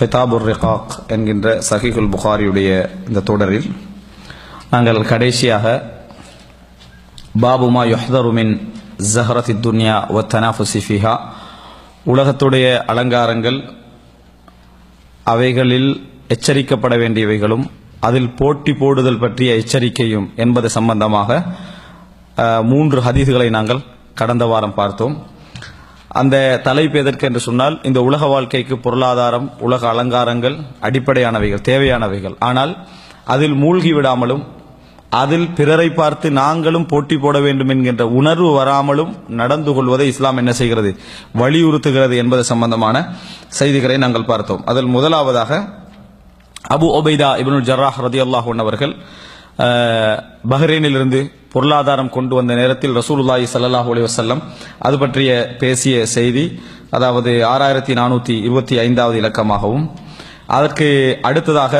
கிதாபுர் ரிஹாக் என்கின்ற சஹிகுல் புகாரியுடைய இந்த தொடரில் நாங்கள் கடைசியாக பாபுமா யொஹ்தருமின் ஜஹரத் துன்யா ஒ தனாஃபுசிஃபிஹா உலகத்துடைய அலங்காரங்கள் அவைகளில் எச்சரிக்கப்பட வேண்டியவைகளும் அதில் போட்டி போடுதல் பற்றிய எச்சரிக்கையும் என்பது சம்பந்தமாக மூன்று ஹதீதுகளை நாங்கள் கடந்த வாரம் பார்த்தோம். அந்த தலைப்பு எதற்கு என்று சொன்னால் இந்த உலக வாழ்க்கைக்கு பொருளாதாரம் உலக அலங்காரங்கள் அடிப்படையானவைகள் தேவையானவைகள். ஆனால் அதில் மூழ்கி விடாமலும் அதில் பிறரை பார்த்து நாங்களும் போட்டி போட வேண்டும் என்கின்ற உணர்வு வராமலும் நடந்து கொள்வதை இஸ்லாம் என்ன செய்கிறது? வலியுறுத்துகிறது என்பது சம்பந்தமான செய்திகளை நாங்கள் பார்த்தோம். அதில் முதலாவதாக அபு ஒபைதா இப்னுல் ஜர்ராஹ் ரதியல்லாஹு அவர்கள் பஹ்ரைனிலிருந்து பொருளாதாரம் கொண்டு வந்த நேரத்தில் ரசூலுல்லாஹி ஸல்லல்லாஹு அலைஹி வஸல்லம் அது பற்றிய பேசிய செய்தி அதாவது ஆறாயிரத்தி நானூற்றி இருபத்தி ஐந்தாவது இலக்கமாகவும் அதற்கு அடுத்ததாக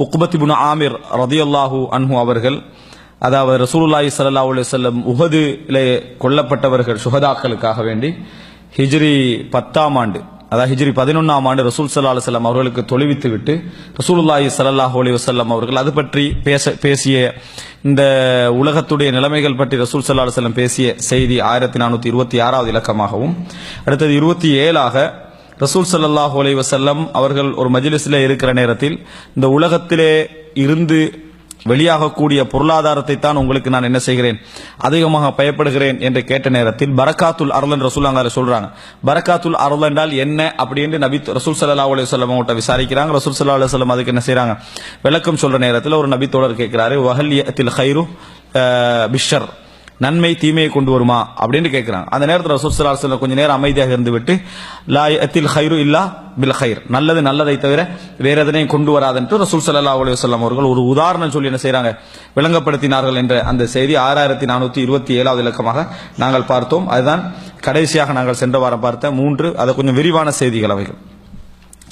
உக்பத்தி புன் ஆமிர் ரதியல்லாஹு அன்ஹு அவர்கள் அதாவது ரசூலுல்லாஹி ஸல்லல்லாஹு அலைஹி வஸல்லம் உஹதிலே கொல்லப்பட்டவர்கள் சுகதாக்களுக்காக வேண்டி ஹிஜ்ரி பத்தாம் ஆண்டு அதாவது ஹிஜ்ரி பதினொன்றாம் ஆண்டு ரசூல் சல்லா அலுவலம் அவர்களுக்கு தொழுவித்து விட்டு ரசூலுல்லாஹி ஸல்லல்லாஹு அலி வசல்லம் அவர்கள் அது பற்றி பேச பேசிய இந்த உலகத்துடைய நிலைமைகள் பற்றி ரசூல் சல்லா அலுவலம் பேசிய செய்தி ஆயிரத்தி நானூற்றி இருபத்தி ஆறாவது இலக்கமாகவும் அடுத்தது இருபத்தி ஏழாக ரசூல் சல்லாஹூ அலி வசல்லம் அவர்கள் ஒரு மஜிலிஸில் இருக்கிற நேரத்தில் இந்த உலகத்திலே இருந்து வெளியாகக்கூடிய பொருளாதாரத்தை தான் உங்களுக்கு நான் என்ன செய்கிறேன் அதிகமாக பயப்படுகிறேன் என்று கேட்ட நேரத்தில் பரக்காத்துல் அருளன் ரசூலாங்க சொல்றாங்க. பரக்காத்துல் அருள் என்றால் என்ன அப்படின்னு நபி ரசூல் சல்லா அலி சொல்லம் அவங்கள்ட்ட விசாரிக்கிறாங்க. ரசூல் சல்லா அலி சொல்லம் அதுக்கு என்ன செய்யறாங்க விளக்கம் சொல்ற நேரத்தில் ஒரு நபி தோழர் கேட்கிறாரு வஹல்யத்தில் ஹைரு பிஷர் நன்மை தீமையை கொண்டு வருமா அப்படின்னு கேட்கிறாங்க அந்த நேரத்தில் ரசூசலா சொல்ல கொஞ்சம் நேரம் அமைதியாக இருந்துவிட்டு லாயத்தில் லா ஹைரு இல்லா பில் ஹைர் நல்லது நல்லதை தவிர வேற எதனையும் கொண்டு வராதென்று ரசூல் சல்லா அலி வஸல்லம் அவர்கள் ஒரு உதாரணம் சொல்லி என்ன செய்யறாங்க விளங்கப்படுத்தினார்கள் என்ற அந்த செய்தி ஆறாயிரத்தி நானூத்தி இருபத்தி ஏழாவது இலக்கமாக நாங்கள் பார்த்தோம். அதுதான் கடைசியாக நாங்கள் சென்ற வாரம் பார்த்த மூன்று அதை கொஞ்சம் விரிவான செய்திகள் அவைகள்.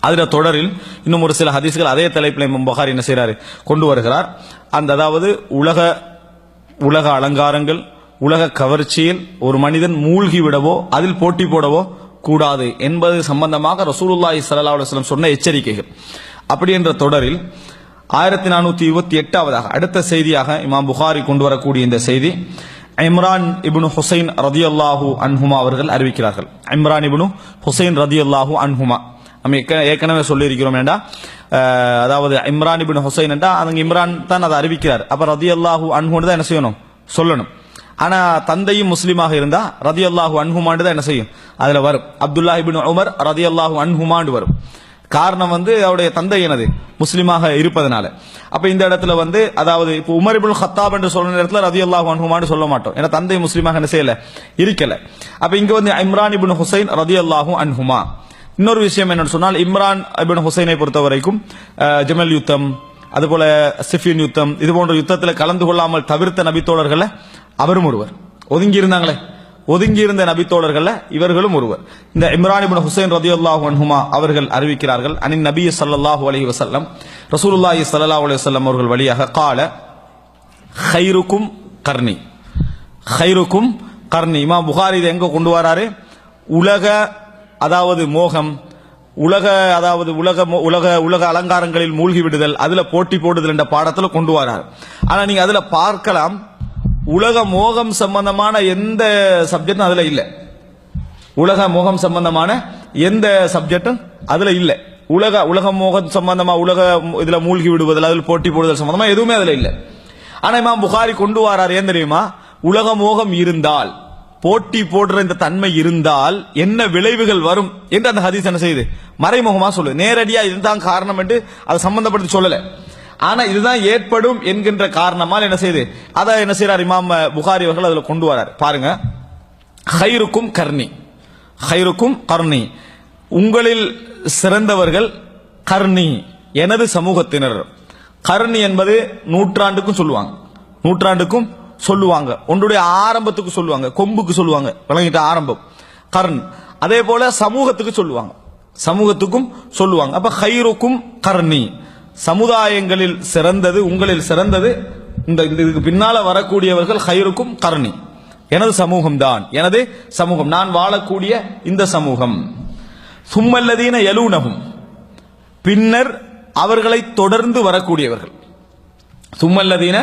அதில் தொடரில் இன்னும் ஒரு சில ஹதீஸ்கள் அதே தலைப்பில் இமாம் என்ன செய்கிறார் கொண்டு வருகிறார். அந்த அதாவது உலக உலக அலங்காரங்கள் உலக கவர்ச்சியில் ஒரு மனிதன் மூழ்கி விடவோ அதில் போட்டி போடவோ கூடாது என்பது சம்பந்தமாக ரசூலுல்லாஹி சல்லா அலுவலம் சொன்ன எச்சரிக்கைகள். அப்படி என்ற தொடரில் ஆயிரத்தி நானூத்தி இருபத்தி எட்டாவதாக அடுத்த செய்தியாக இமாம் புகாரி கொண்டு வரக்கூடிய இந்த செய்தி இம்ரான் இபுனு ஹுசைன் ரதியல்லாஹு அன்ஹுமா அவர்கள் அறிவிக்கிறார்கள். இம்ரான் இபுனு ஹுசைன் ரதியல்லாஹு அன்ஹுமா. நம்ம ஏற்கனவே சொல்லியிருக்கிறோம் ஏண்டா? அதாவது இம்ரான் இபின் ஹுசைன் என்றா அவங்க இம்ரான் தான் அதை அறிவிக்கிறார். அப்ப ரதியல்லாஹு அன்ஹுன்னு தான் என்ன செய்யணும்? சொல்லணும். ஆனா தந்தையும் முஸ்லீமாக இருந்தா ரதியல்லாஹு அன்ஹுமாண்டு தான் என்ன செய்யும்? அதுல வரும். அப்துல்லா இபின் உமர் ரதியல்லாஹு அன்ஹுமாண்டு வரும். காரணம் வந்து அவருடைய தந்தை எனது முஸ்லீமாக இருப்பதனால. அப்ப இந்த இடத்துல வந்து அதாவது இப்போ உமர் இபுல் ஹத்தாப் என்று சொல்ற ரதி அல்லாஹு அன்ஹுமான்னு சொல்ல மாட்டோம். ஏன்னா தந்தை முஸ்லீமாக என்ன செய்யல? இருக்கல. அப்ப இங்க வந்து இம்ரான் இபின் ஹுசைன் ரதியல்லாஹு அன்ஹுமா. இன்னொரு விஷயம் என்னன்னு சொன்னால் இம்ரான் அபின் ஹுசைனை பொறுத்த வரைக்கும் ஜமல் யுத்தம் அதுபோல சிஃபின் யுத்தம் இது போன்ற யுத்தத்தில் கலந்து கொள்ளாமல் தவிர்த்த நபித்தோழர்களை அவரும் ஒருவர். ஒதுங்கி இருந்தாங்களே ஒதுங்கி இருந்த நபித்தோழர்கள இவர்களும் ஒருவர். இந்த இம்ரான் இபின் ஹுசைன் ரதியுல்லாஹு அன்ஹுமா அவர்கள் அறிவிக்கிறார்கள் அனின் நபி சல்லாஹூ அலி வசல்லம் ரசூலுல்லாஹி சல்லா அலி வல்லம் அவர்கள் வழியாக கால ஹைருக்கும் கர்ணி ஹைருக்கும் கர்ணி இமா புகார் இதை எங்க கொண்டு வராரு? உலக அதாவது மோகம் உலக அதாவது உலக உலக உலக அலங்காரங்களில் மூழ்கி விடுதல் அதுல போட்டி போடுதல் என்ற பாடத்துல கொண்டு வரார். ஆனா நீங்க அதுல பார்க்கலாம் உலக மோகம் சம்பந்தமான எந்த சப்ஜெக்டும் அதுல இல்லை. உலக மோகம் சம்பந்தமான எந்த சப்ஜெக்டும் அதுல இல்லை. உலக உலக மோகம் சம்பந்தமா உலக இதுல மூழ்கி விடுவதில் அதில் போட்டி போடுதல் சம்பந்தமா எதுவுமே அதுல இல்லை. ஆனா இமாம் புகாரி கொண்டு வரார் ஏன் தெரியுமா? உலக மோகம் இருந்தால். போட்டி போடுற இந்த தன்மை இருந்தால் என்ன விளைவுகள் வரும் என்று அந்த ஹதீஸ் என்ன செய்யுது? மறைமுகமா சொல்லு நேரடியா இதுதான் காரணம் என்று அதை சம்பந்தப்படுத்தி சொல்லல. ஆனா இதுதான் ஏற்படும் என்கின்ற காரணமால் என்ன செய்யுது? அதை என்ன செய்யறார் இமாம் புகாரி அவர்கள் அதுல கொண்டு வரார். பாருங்க. ஹைருக்கும் கர்ணி ஹைருக்கும் கர்ணி உங்களில் சிறந்தவர்கள் கர்ணி எனது சமூகத்தினர். கர்ணி என்பது நூற்றாண்டுக்கும் சொல்லுவாங்க. நூற்றாண்டுக்கும் சொல்லுவாங்க. ஒன்றுடைய ஆரம்பத்துக்கு சொல்லுவாங்க. கொம்புக்கு சொல்லுவாங்க. விளங்கிட்ட ஆரம்பம். கர்ண் அதே போல சமூகத்துக்கு சொல்லுவாங்க. சமூகத்துக்கும் சொல்லுவாங்க. அப்ப ஹைருக்கும் கர்ணி சமுதாயங்களில் சிறந்தது உங்களில் சிறந்தது இந்த இந்த இதுக்கு பின்னால வரக்கூடியவர்கள் ஹைருக்கும் கர்ணி எனது சமூகம் தான் எனது சமூகம். நான் வாழக்கூடிய இந்த சமூகம். சும்மல்லதீன எலூனகும் பின்னர் அவர்களை தொடர்ந்து வரக்கூடியவர்கள். சும்மல்லதீன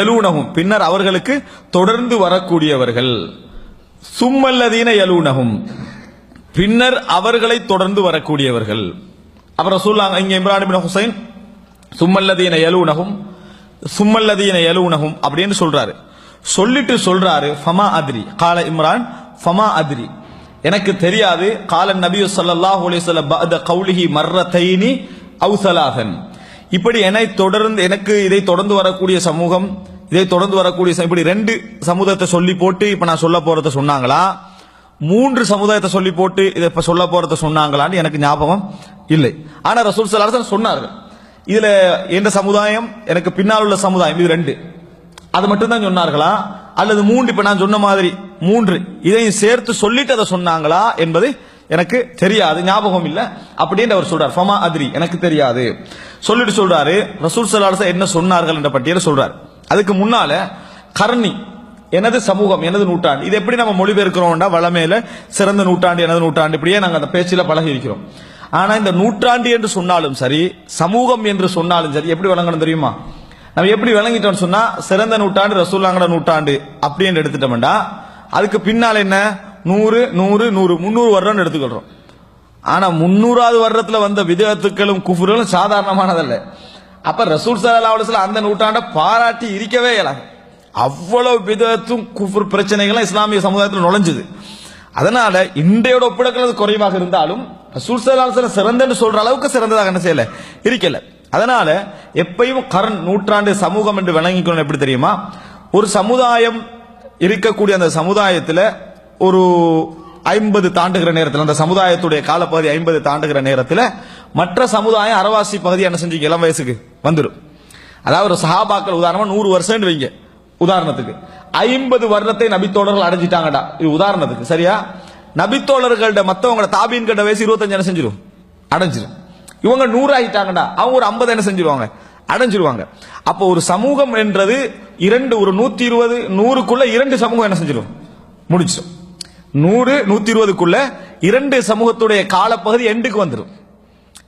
எலூனகும் பின்னர் அவர்களுக்கு தொடர்ந்து வரக்கூடியவர்கள். சும்மல்லதீன எலூனகும் பின்னர் அவர்களை தொடர்ந்து வரக்கூடியவர்கள். அப்புறம் சொல்லாங்க இங்க இம்ரான் பின் ஹுசைன் சும்மல்லதீன எலூனகும் சும்மல்லதீன எலூனகும் அப்படின்னு சொல்றாரு. சொல்லிட்டு சொல்றாரு ஃபமா அத்ரி. கால இம்ரான் ஃபமா அத்ரி. எனக்கு தெரியாது கால நபி சல்லாஹ் அலிசல்ல கௌலிஹி மர்ரதைனி அவுசலாகன் இப்படி என்னை தொடர்ந்து எனக்கு இதை தொடர்ந்து வரக்கூடிய சமூகம் இதை தொடர்ந்து வரக்கூடிய இப்படி ரெண்டு சமுதாயத்தை சொல்லி போட்டு இப்ப நான் சொல்ல போறத சொன்னாங்களா? மூன்று சமுதாயத்தை சொல்லி போட்டு இதை இப்ப சொல்ல போறத சொன்னாங்களான்னு எனக்கு ஞாபகம் இல்லை. ஆனா ரசூல் ஸல்லல்லாஹு அரசன் சொன்னார்கள். இதுல எந்த சமுதாயம் எனக்கு பின்னால் உள்ள சமுதாயம் இது ரெண்டு. அது மட்டும் தான் சொன்னார்களா? அல்லது மூன்று இப்ப நான் சொன்ன மாதிரி மூன்று. இதையும் சேர்த்து சொல்லிட்டு அதை சொன்னாங்களா என்பது எனக்கு தெரியாது ஞாபகம் இல்ல. அப்படின்னு அவர் சொல்றார் ஃபமா அத்ரி. எனக்கு தெரியாது. சொல்லிட்டு சொல்றாரு ரசூல் ஸல்லல்லாஹு என்ன சொன்னார்கள்? என்ற பட்டியல சொல்றாரு. அதுக்கு முன்னால கர்ணி எனது சமூகம் எனது நூற்றாண்டு இது எப்படி நம்ம மொழிபெயர்க்கிறோம்னா வளமேல சிறந்த நூற்றாண்டு எனது நூற்றாண்டு இப்படியே நாங்கள் அந்த பேச்சில பழகி இருக்கிறோம் ஆனா இந்த நூற்றாண்டு என்று சொன்னாலும் சரி சமூகம் என்று சொன்னாலும் சரி எப்படி வழங்கணும் தெரியுமா? நம்ம எப்படி விளங்கிட்டோம்னு சொன்னா சிறந்த நூற்றாண்டு ரசூல்லாங்கட நூற்றாண்டு அப்படின்னு எடுத்துட்டோம்டா. அதுக்கு பின்னால் என்ன? நூறு நூறு நூறு முந்நூறு வருடம்னு எடுத்துக்கிறோம் ஆனா முன்னூறாவது வருடத்துல வந்த விதத்துக்களும் குஃபுர்களும் சாதாரணமானதல்ல. அப்ப ரசூல் சல்லா அலுவலம் அந்த நூற்றாண்டை பாராட்டி இருக்கவே இயலாது. அவ்வளவு விதத்தும் குஃபுர் பிரச்சனைகளும் இஸ்லாமிய சமுதாயத்தில் நுழைஞ்சது. அதனால இன்றையோட ஒப்பிடக்கிறது குறைவாக இருந்தாலும் ரசூல் சல்லா சிறந்தன்னு சொல்ற அளவுக்கு சிறந்ததாக என்ன செய்யல? இருக்கல. அதனால எப்பயும் கரண் நூற்றாண்டு சமூகம் என்று விளங்கிக்கணும் எப்படி தெரியுமா? ஒரு சமுதாயம் இருக்கக்கூடிய அந்த சமுதாயத்தில் ஒரு ஐம்பது தாண்டுகிற நேரத்தில் அந்த சமுதாயத்துடைய காலப்பகுதி ஐம்பது தாண்டுகிற நேரத்தில் மற்ற சமுதாயம் அரவாசி பகுதி என்ன செஞ்சு இளம் வயசுக்கு வந்துடும் அதாவது ஒரு சஹாபாக்கள் உதாரணமா நூறு வருஷம் வைங்க உதாரணத்துக்கு. ஐம்பது வருடத்தை நபித்தோழர்கள் அடைஞ்சிட்டாங்கடா. இது உதாரணத்துக்கு சரியா? நபித்தோழர்கள்ட மற்றவங்கள தாபீன்கிட்ட வயசு இருபத்தஞ்சு என்ன செஞ்சிடும் அடைஞ்சிடும் இவங்க நூறு ஆகிட்டாங்கடா அவங்க ஒரு ஐம்பது என்ன செஞ்சிருவாங்க? அடைஞ்சிருவாங்க. அப்போ ஒரு சமூகம் என்றது இரண்டு ஒரு நூத்தி இருபது நூறுக்குள்ள இரண்டு சமூகம் என்ன செஞ்சிடும் முடிச்சிடும் நூறு நூத்தி இருபதுக்குள்ள இரண்டு சமூகத்துடைய காலப்பகுதி எண்டுக்கு வந்துடும்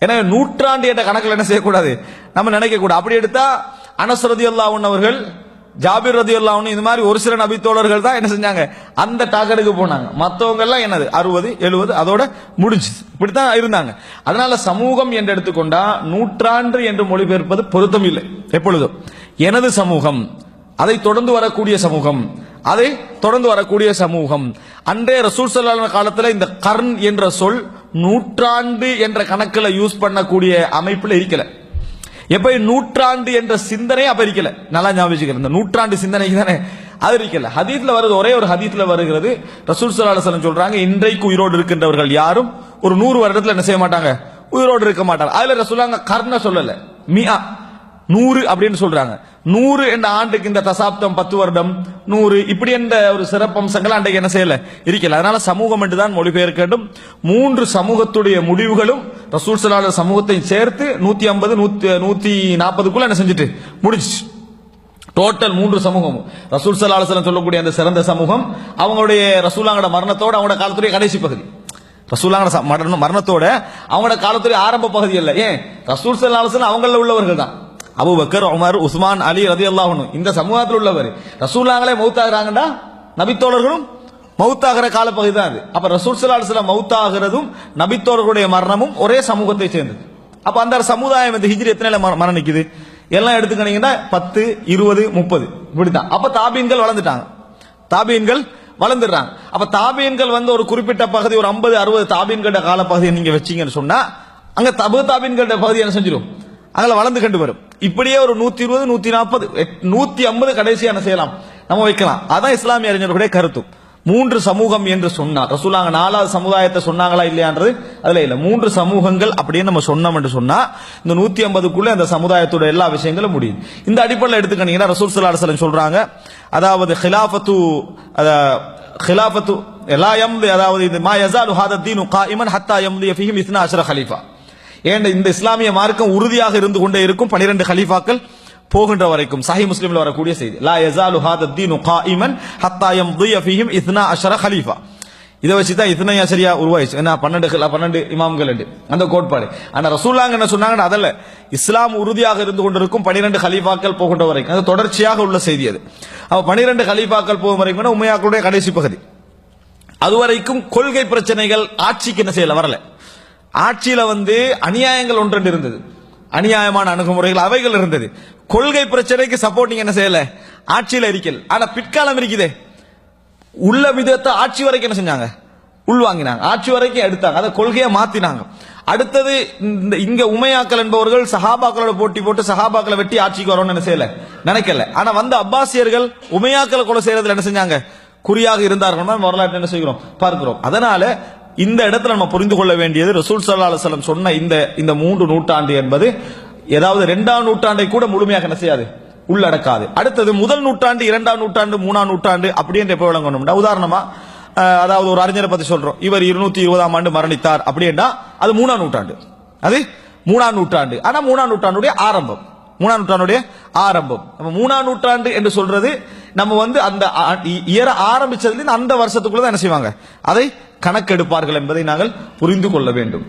ஏன்னா நூற்றாண்டு என்ற கணக்கில் என்ன செய்யக்கூடாது? நம்ம நினைக்கக்கூடாது அப்படி எடுத்தா அனஸ் ரதி அவர்கள் ஜாபிர் ரதி இது மாதிரி ஒரு சில நபித்தோழர்கள் தான் என்ன செஞ்சாங்க? அந்த டாக்கெட்டுக்கு போனாங்க. மற்றவங்க எல்லாம் என்னது? அறுபது எழுபது அதோட முடிஞ்சு இப்படித்தான் இருந்தாங்க. அதனால சமூகம் என்று எடுத்துக்கொண்டா நூற்றாண்டு என்று மொழிபெயர்ப்பது பொருத்தம் இல்லை எப்பொழுதும். எனது சமூகம் அதை தொடர்ந்து வரக்கூடிய சமூகம் அதை தொடர்ந்து வரக்கூடிய சமூகம். அன்றைய ரசூல் சல்லான காலத்தில் இந்த கர்ன் என்ற சொல் நூற்றாண்டு என்ற கணக்கில் யூஸ் பண்ணக்கூடிய அமைப்பில் இருக்கல. எப்ப நூற்றாண்டு என்ற சிந்தனை அப்ப இருக்கல. நல்லா ஞாபகம் இந்த நூற்றாண்டு சிந்தனைக்கு தானே அது இருக்கல. ஹதீத்ல வருது ஒரே ஒரு ஹதீத்ல வருகிறது. ரசூல் ஸல்லல்லாஹு சொல்றாங்க இன்றைக்கு உயிரோடு இருக்கின்றவர்கள் யாரும் ஒரு நூறு வருடத்துல என்ன செய்ய மாட்டாங்க? உயிரோடு இருக்க மாட்டாங்க. அதுல ரசூலாங்க கர்ண சொல்லல. மியா. நூறு அப்படின்னு சொல்றாங்க. நூறு என்ற ஆண்டுக்கு இந்த தசாப்தம் பத்து வருடம் நூறு இப்படி என்ற ஒரு சிறப்பம்சங்கள் அன்றைக்கு என்ன செய்யல? இருக்கல. அதனால சமூகம் என்றுதான் மொழிபெயர்க்கட்டும் மூன்று சமூகத்துடைய முடிவுகளும் ரசூல் சலால சமூகத்தை சேர்த்து நூத்தி ஐம்பது நூத்தி நூத்தி நாற்பதுக்குள்ள என்ன செஞ்சுட்டு? முடிச்சு டோட்டல் மூன்று சமூகமும். ரசூல் சல்லா சொல்லக்கூடிய அந்த சிறந்த சமூகம் அவங்களுடைய ரசூலாங்கட மரணத்தோட அவங்களோட காலத்துடைய கடைசி பகுதி. ரசூலாங்கட ச- மரணத்தோட அவங்களோட காலத்துடைய ஆரம்ப பகுதி இல்லை ஏன்? ரசூல் சல்லா அவங்கள உள்ளவர்கள் தான். அபூபக்கர் உமர் உஸ்மான் அலி ரதி இந்த சமூகத்தில் உள்ளவர் ரசூல்லாங்களே மௌத்தாகிறாங்கடா? நபித்தோழர்களும் மௌத்தாகிற காலப்பகுதி தான் அது. அப்ப ரசூல் சல்லா அலுவலம் மௌத்தாகிறதும் நபித்தோழர்களுடைய மரணமும் ஒரே சமூகத்தை சேர்ந்தது. அப்ப அந்த சமுதாயம் இந்த ஹிஜ்ரி எத்தனை மர- மரணிக்குது? எல்லாம் எடுத்துக்கிட்டீங்கன்னா பத்து இருபது முப்பது. இப்படித்தான். அப்ப தாபீன்கள் வளர்ந்துட்டாங்க. தாபீன்கள் வளர்ந்துடுறாங்க. அப்ப தாபீன்கள் வந்து ஒரு குறிப்பிட்ட பகுதி ஒரு ஐம்பது அறுபது தாபீன்கள காலப்பகுதியை நீங்க வச்சீங்கன்னு சொன்னா அங்க தபு தாபீன்கள பகுதி என்ன செஞ்சிடும் அதில் வளர்ந்து கண்டு வரும். இப்படியே ஒரு நூத்தி இருபது நூத்தி நாற்பது நூத்தி ஐம்பது கடைசியா என்ன செய்யலாம்? நம்ம வைக்கலாம். அதான் இஸ்லாமிய அறிஞர்களுடைய கருத்து. மூன்று சமூகம் என்று சொன்னார். ரசூலாங்க நாலாவது சமுதாயத்தை சொன்னாங்களா இல்லையான்றது அதுல இல்ல. மூன்று சமூகங்கள் அப்படின்னு நம்ம சொன்னோம் என்று சொன்னா இந்த நூத்தி ஐம்பதுக்குள்ள அந்த சமுதாயத்தோட எல்லா விஷயங்களும் முடியுது. இந்த அடிப்படையில் எடுத்துக்கிட்டீங்கன்னா ரசூல் சல்லா சொல்றாங்க அதாவது ஹிலாபத்து ஹிலாபத்து எல்லா யம்தி அதாவது இது மா யசாலு ஹாதத்தீனு தீனு காயிமன் ஹத்தா யம்தி எஃபிஹிம் இஸ்னா அஷ்ர ஹலீஃபா. ஏன் இந்த இஸ்லாமிய மார்க்கம் உறுதியாக இருந்து கொண்டே இருக்கும்? பனிரெண்டு ஹலீஃபாக்கள் போகின்ற வரைக்கும். சஹி முஸ்லிம்ல வரக்கூடிய செய்தி. லா யசாலு ஹாதா தீனு காயிமன் ஹத்தா யம்தி ஃபீஹிம் இத்னா அஷ்ர ஹலீஃபா இதை வச்சு தான் இத்தனை ஆசிரியா உருவாயிச்சு என்ன பன்னெண்டு பன்னெண்டு இமாம்கள் அந்த கோட்பாடு ஆனா ரசூல்லாங்க என்ன சொன்னாங்கன்னா அதல்ல இஸ்லாம் உறுதியாக இருந்து கொண்டிருக்கும் பனிரெண்டு கலீஃபாக்கள் போகின்ற வரைக்கும் அது தொடர்ச்சியாக உள்ள செய்தி அது அப்ப பனிரெண்டு கலீஃபாக்கள் போகும் வரைக்கும் உமையாக்களுடைய கடைசி பகுதி அதுவரைக்கும் கொள்கை பிரச்சனைகள் ஆட்சிக்கு என்ன செய்யல வரல ஆட்சியில வந்து அநியாயங்கள் ஒன்று இருந்தது. அநியாயமான அணுகுமுறைகள் அவைகள் இருந்தது. கொள்கை பிரச்சனைக்கு சப்போர்ட்டிங் என்ன செய்யல? ஆட்சியில இருக்கல் ஆனா பிற்காலம் இருக்குதே. உள்ள விதத்தை ஆட்சி வரைக்கும் என்ன செஞ்சாங்க? உள்வாங்கினாங்க. ஆட்சி வரைக்கும் எடுத்தாங்க. அதை கொள்கையை மாத்தினாங்க. அடுத்தது இந்த இங்க உமையாக்கள் என்பவர்கள் சஹாபாக்களோட போட்டி போட்டு சஹாபாக்களை வெட்டி ஆட்சிக்கு வரணும்னு என்ன செய்யல? நினைக்கல. ஆனா வந்த அப்பாசியர்கள் உமையாக்களை கொலை செய்யறதுல என்ன செஞ்சாங்க? குறியாக இருந்தார்கள். வரலாற்று என்ன செய்கிறோம்? பார்க்கிறோம். அதனால இந்த இடத்துல நம்ம புரிந்து கொள்ள வேண்டியது ரசூல் சல்லா அலுவலம் சொன்ன இந்த இந்த மூன்று நூற்றாண்டு என்பது ஏதாவது இரண்டாம் நூற்றாண்டை கூட முழுமையாக என்ன செய்யாது? உள்ளடக்காது. அடுத்தது முதல் நூற்றாண்டு இரண்டாம் நூற்றாண்டு மூணாம் நூற்றாண்டு அப்படின்ற எப்போ விளங்கணும்னா உதாரணமா அதாவது ஒரு அறிஞரை பத்தி சொல்றோம். இவர் இருநூத்தி இருபதாம் ஆண்டு மரணித்தார் அப்படின்னா அது மூணாம் நூற்றாண்டு. அது மூணாம் நூற்றாண்டு. ஆனா மூணாம் நூற்றாண்டுடைய ஆரம்பம். மூணாம் நூற்றாண்டுடைய ஆரம்பம். நம்ம மூணாம் நூற்றாண்டு என்று சொல்றது நம்ம வந்து அந்த இயற ஆரம்பிச்சதுல அந்த வருஷத்துக்குள்ள தான் என்ன செய்வாங்க? அதை கணக்கெடுப்பார்கள் என்பதை நாங்கள் புரிந்து கொள்ள வேண்டும்.